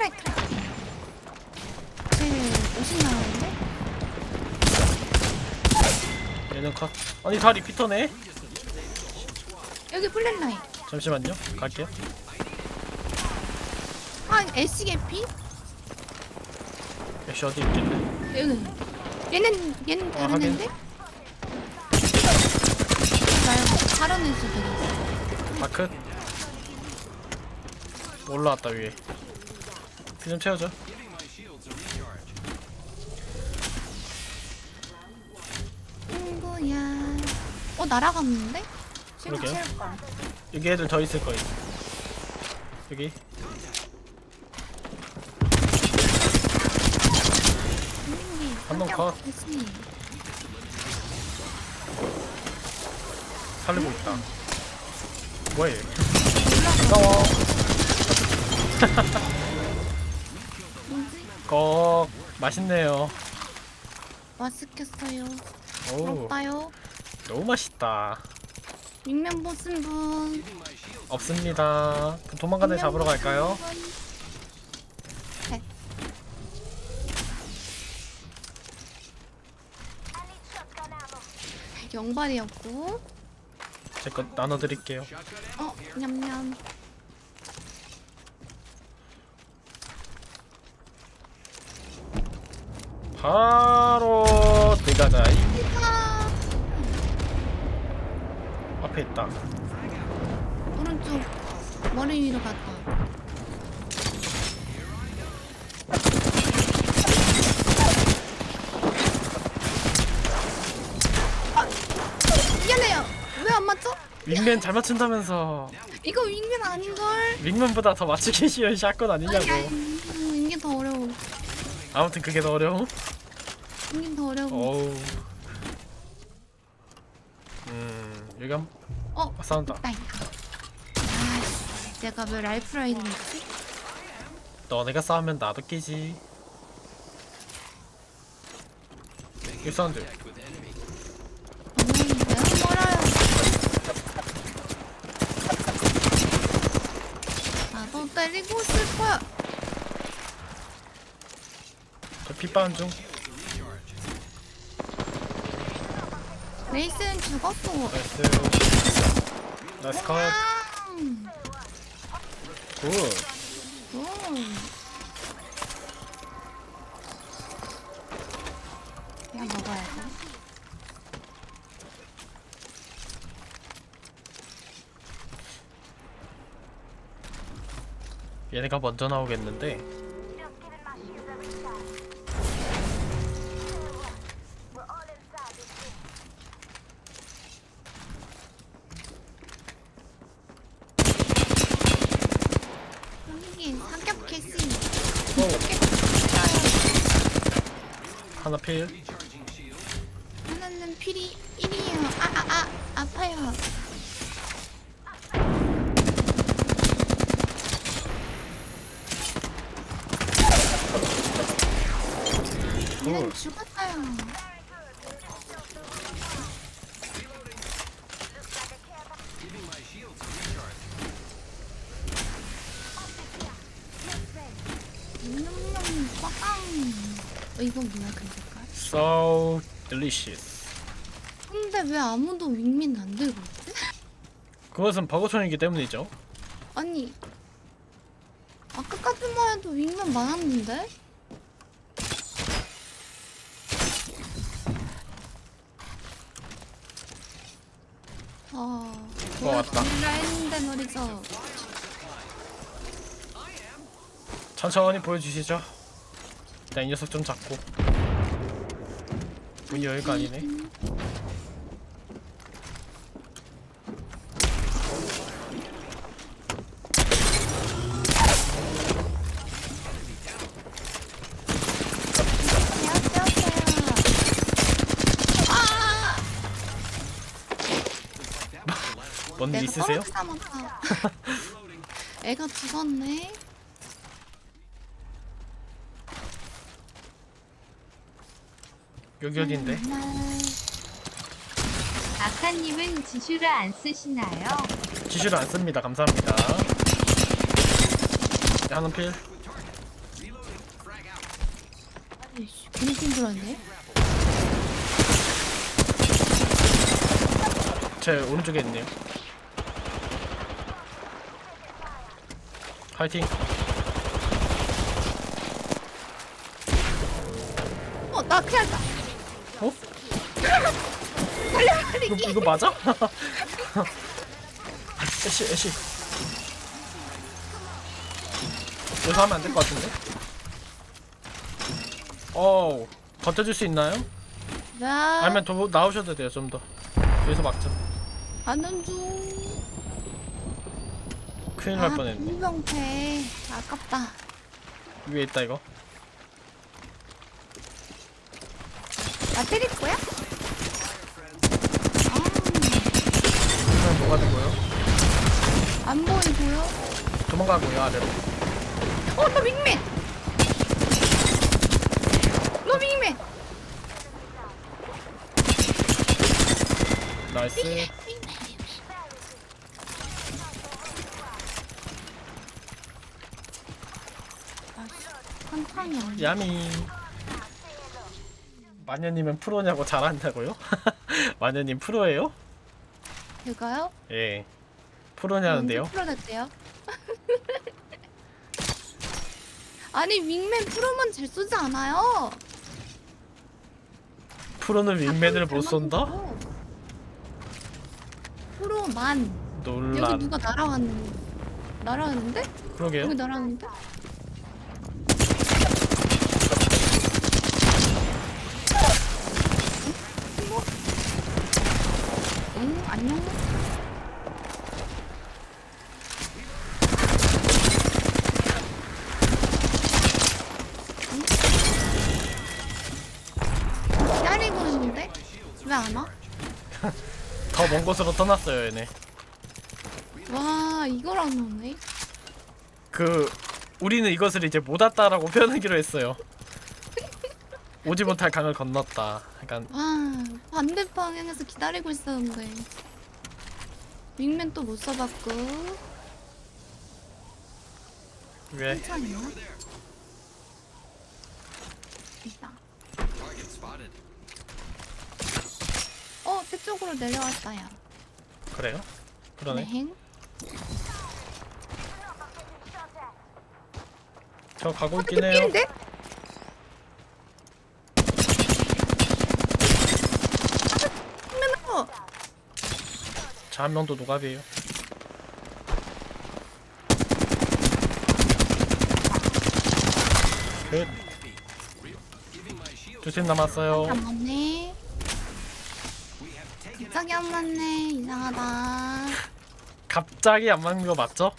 트랙 트랙 쟤 50나왔는데? 얘는 카 아니 다 리피터네. 여기 플랫라인. 잠시만요. 갈게요. 아 S 개피? 애쉬 어디 있길래 여기. 얘는 얘는 아, 다른 하긴. 애인데? 다른 애도 되겠어. 다크 올라왔다 위에. 피 좀 채워줘 친구야. 어, 날아갔는데? 그러게요. 채울 걸. 여기 애들 더 있을 거예요 여기 선생님, 한번 컷. 살리고 있다 뭐야 얘 올라가. 꺽 맛있네요 맛있겠어요. 오 부럽다요. 너무 맛있다 윙면 보신 분. 없습니다 그럼 도망가는 애 잡으러 갈까요? 네. 영발이었고. 제 것 나눠드릴게요 어, 냠냠. 바로 들어가자. 앞에 있다 오른쪽 머리 위로 갔다. 아, 미안해요. 왜 안 맞죠? 윙맨 잘 맞춘다면서 이거 윙면 아닌걸? 윙맨보다 더 맞추기 쉬운 샷건 아니냐고 아무튼 그게 더 어려움 이게 더 어려워. 어우 음 여기 한 어, 아, 싸운다 있다. 아씨, 내가 왜 라이프 라이딩 했지? 너네가 싸우면 나도 끼지 이 사운드 음, 내가 멀어요. 나도 때리고 싶어요. 저 핏바람 중 레이스는 죽었어. 나이스 나이스 컷 음, 굿. 음. 그냥 먹어야 돼. 얘네가 먼저 나오겠는데 사격 캐시. 오 하나 필 하나는 필이 1이에요. 아, 아, 아, 아 파요. 얘는 굿. 죽었어요. 냠냠 꽉. 어, 이건 뭐야 그 색깔? So delicious 근데 왜 아무도 윙민 안 들고 있지? 그것은 버거촌이기 때문이죠 아니 아까까지만 해도 윙민 많았는데? 아, 어, 왔다. 라 했는데 말이죠. 천천히 보여주시죠 일단 이 녀석 좀 잡고 문이 여기가 아니네 아! 뭔일 내가 있으세요? 떨어지자마자 애가 죽었네. 여기 어딘데? 아카님은 지슈를 안 쓰시나요? 지슈를 안 씁니다 감사합니다 네, 하는 필 아이씨, 괜히 힘들었네. 제 오른쪽에 있네요. 파이팅. 어, 나 큰일 났다. 어? 이거, 이거 맞아? 애쉬 애쉬. 여기서 하면 안 될 것 같은데? 어 버텨줄 수 있나요? 네. 아니면 더 나오셔도 돼요 좀 더. 여기서 막자. 가는 중. 큰일 아, 날 뻔했네. 분명패. 아깝다. 위에 있다 이거. 나 때릴 거야? 그냥 뭐가 된 거예요? 아, 안 보이고요. 도망가고요 아래로. 어, 너 윙맨. 너 윙맨. 나이스. 아, 한탕이. 야미. 마녀님은 프로냐고 잘한다고요? 마녀님 프로예요? 제가요? 예. 프로냐는데요? 언제 풀어냈대요? 아니 윙맨 프로만 잘 쏘지 않아요. 프로는 윙맨을 못 쏜다? 프로만 여기. 누가 날아왔는 날아왔는데? 그러게요. 여기 날아왔는데? 안녕. 응? 기다리고 있는데 왜 안 와? 더 먼 곳으로 떠났어요 얘네. 와 이걸 안 오네. 그 우리는 이것을 이제 못 왔다라고 표현하기로 했어요. 오지 못할 강을 건넜다. 약간 와 반대 방향에서 기다리고 있었는데 윙맨 또 못 써봤고 왜? 괜찮나? 있다. 어, 저쪽으로 내려왔어요. 그래요? 그러네. 네. 저 가고 어, 있긴 해요. 삐인데? 저 한 명도 노갑이에요. 끝. 두팀 남았어요. 안 맞네. 갑자기 안 맞네. 이상하다. 갑자기 안 맞는 거 맞죠?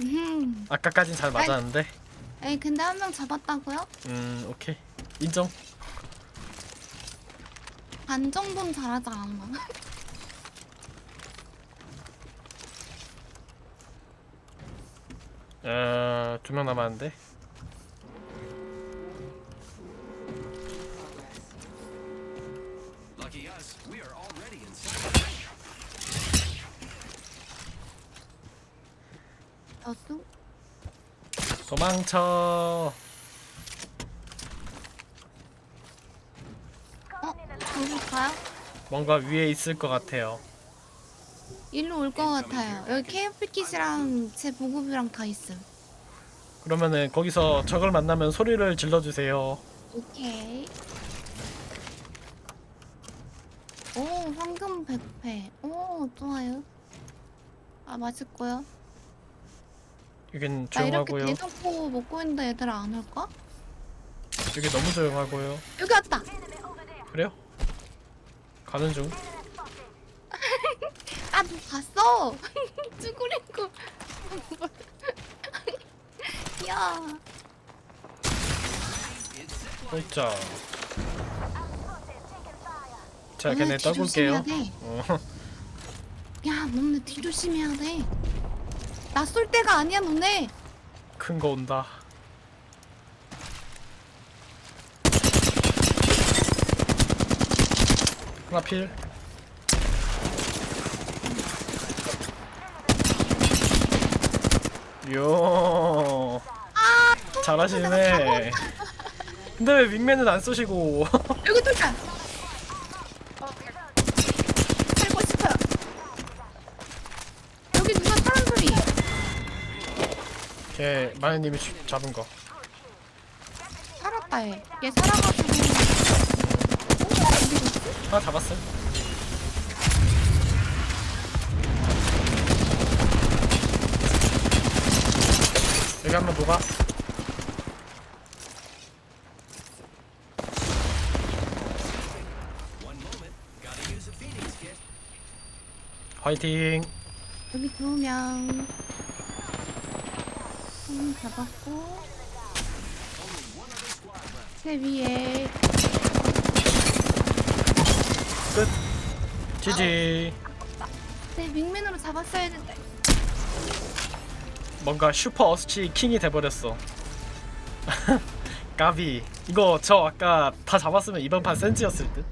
음. 아까까진 잘 맞았는데. 에이, 근데 한 명 잡았다고요? 음, 오케이. 인정. 반 정도는 잘하지 않았나? 어, 두명 남았는데. Lucky us, we are already inside. 저도? 도망쳐. 어? 뭔가 위에 있을 것 같아요. 일로 올 것 같아요. 여기 KFkit이랑 제 보급이랑 다 있음. 그러면은 거기서 적을 만나면 소리를 질러주세요. 오케이. 오, 황금 백패. 오, 좋아요. 아, 맛있고요. 여긴 나 이렇게 조용하고요. 대놓고 먹고 있는데 얘들 안 올까? 여기 너무 조용하고요. 여기 왔다. 그래요? 가는 중. 아, 너 봤어? 쭈그리고. 야, 홀짝. 자, 걔네 뒤 떠볼게요. 조심해야 돼. 어, 야, 너네 뒤 조심해야 돼. 나 쏠 때가 아니야, 너네. 큰 거 온다. 하나 필. 요 아, 잘하시네. 근데 왜 윙맨은 안 쏘시고? 여기 뚫자. 어, 살고 싶어. 여기 누가 사람 소리. 걔 마녀님이 잡은 거. 살았다 해. 얘 살아가지고. 음. 하나 잡았어요. 여기 한번 녹아. 화이팅 여기 두 명. 음, 잡았고. 제 위에 끝 GG 내 윙맨으로 잡았어야 했는데. 뭔가 슈퍼 어스치 킹이 돼버렸어. 까비. 이거 저 아까 다 잡았으면 이번 판 센지였을 듯